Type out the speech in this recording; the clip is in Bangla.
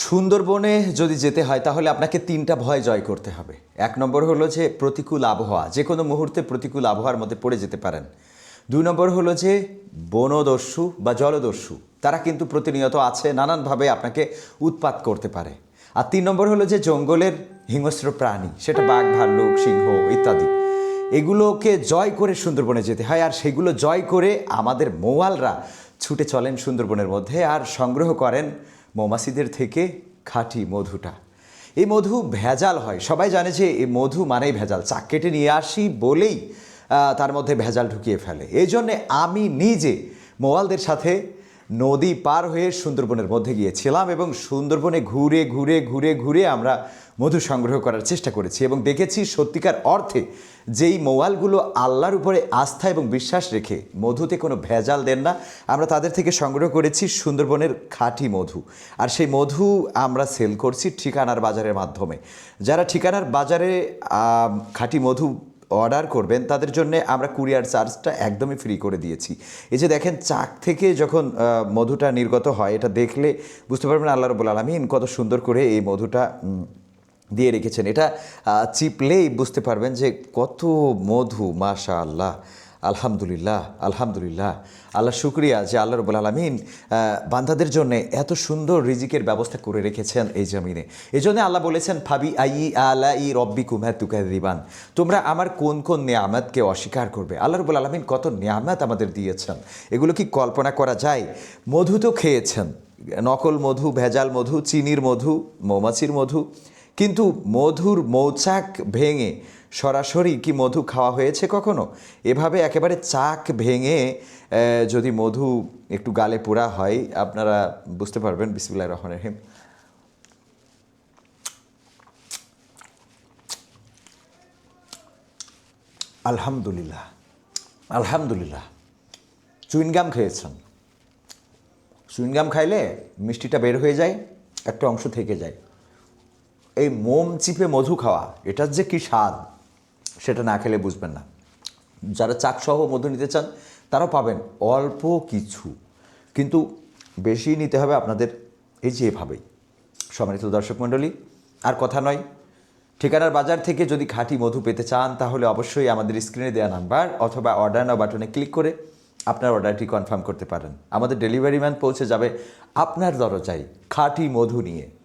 সুন্দরবনে যদি যেতে হয়, তাহলে আপনাকে তিনটা ভয় জয় করতে হবে। এক নম্বর হলো যে প্রতিকূল আবহাওয়া, যে কোনো মুহূর্তে প্রতিকূল আবহাওয়ার মধ্যে পড়ে যেতে পারেন। দুই নম্বর হলো যে বনদস্যু বা জলদস্যু, তারা কিন্তু প্রতিনিয়ত আছে, নানানভাবে আপনাকে উৎপাত করতে পারে। আর তিন নম্বর হলো যে জঙ্গলের হিংস্র প্রাণী, সেটা বাঘ, ভাল্লুক, সিংহ ইত্যাদি, এগুলোকে জয় করে সুন্দরবনে যেতে হয়। আর সেগুলো জয় করে আমাদের মৌয়ালরা ছুটে চলেন সুন্দরবনের মধ্যে আর সংগ্রহ করেন মৌমাছিদের থেকে খাঁটি মধুটা। এই মধু ভেজাল হয়। সবাই জানে যে এই মধু মানেই ভেজাল। চাক কেটে নিয়ে আসি বলেই তার মধ্যে ভেজাল ঢুকিয়ে ফেলে। এই জন্যে আমি নিজে মোয়ালদের সাথে নদী পার হয়ে সুন্দরবনের মধ্যে গিয়েছিলাম এবং সুন্দরবনে ঘুরে ঘুরে ঘুরে ঘুরে আমরা মধু সংগ্রহ করার চেষ্টা করেছি এবং দেখেছি সত্যিকার অর্থে যেই মোয়ালগুলো আল্লাহর উপরে আস্থা এবং বিশ্বাস রেখে মধুতে কোনো ভেজাল দেন না, আমরা তাদের থেকে সংগ্রহ করেছি সুন্দরবনের খাঁটি মধু। আর সেই মধু আমরা সেল করছি ঠিকানার বাজারের মাধ্যমে। যারা ঠিকানার বাজারে খাঁটি মধু অর্ডার করবেন, তাদের জন্য আমরা কুরিয়ার চার্জটা একদমই ফ্রি করে দিয়েছি। এই যে দেখেন, চাক থেকে যখন মধুটা নির্গত হয়, এটা দেখলে বুঝতে পারবেন আল্লাহ রবুল আলমিন কত সুন্দর করে এই মধুটা দিয়ে রেখেছেন। এটা চিপলেই বুঝতে পারবেন যে কত মধু মাশা আল্লাহ আলহামদুলিল্লাহ আলহামদুলিল্লাহ। আল্লাহ শুক্রিয়া যে আল্লাহ রবুল আলমিন বান্দাদের জন্য এত সুন্দর রিজিকের ব্যবস্থা করে রেখেছেন এই জমিনে। এই জন্য আল্লাহ বলেছেন, ফাবি আই আলা ই রব্বি কুমার তুকার রিবান তোমরা আমার কোন কোন নিয়ামতকে অস্বীকার করবে? আল্লাহ রবুল আলমিন কত নিয়ামত আমাদের দিয়েছেন। এগুলো কি কল্পনা করা যায়? মধু তো খেয়েছেন। নকল মধু, ভেজাল মধু, চিনির মধু, মৌমাছির মধু কিন্তু মধুর মৌচাক ভেঙে, সরাসরি কি মধু খাওয়া হয়েছে কখনো? এভাবে একেবারে চাক ভেঙে যদি মধু একটু গালে পোড়া হয়, আপনারা বুঝতে পারবেন। বিসমুল্লাহ রহমান রহিম। আলহামদুলিল্লাহ আলহামদুলিল্লাহ। চুইনগাম খেয়েছেন। চুইনগাম খাইলে মিষ্টিটা বের হয়ে যায়, একটা অংশ থেকে যায়। এই মোম চিপে মধু খাওয়া, এটার যে কি স্বাদ, সেটা না খেলে বুঝবেন না। যারা চাকসহ মধু নিতে চান, তারাও পাবেন অল্প কিছু। কিন্তু বেশি নিতে হবে আপনাদের এই যে এভাবেই। সম্মানিত দর্শক মণ্ডলী, আর কথা নয়, ঠিকানার বাজার থেকে যদি খাঁটি মধু পেতে চান, তাহলে অবশ্যই আমাদের স্ক্রিনে দেওয়া নাম্বার অথবা অর্ডার নাও বাটনে ক্লিক করে আপনার অর্ডারটি কনফার্ম করতে পারেন। আমাদের ডেলিভারি ম্যান পৌঁছে যাবে আপনার দরজায় খাঁটি মধু নিয়ে।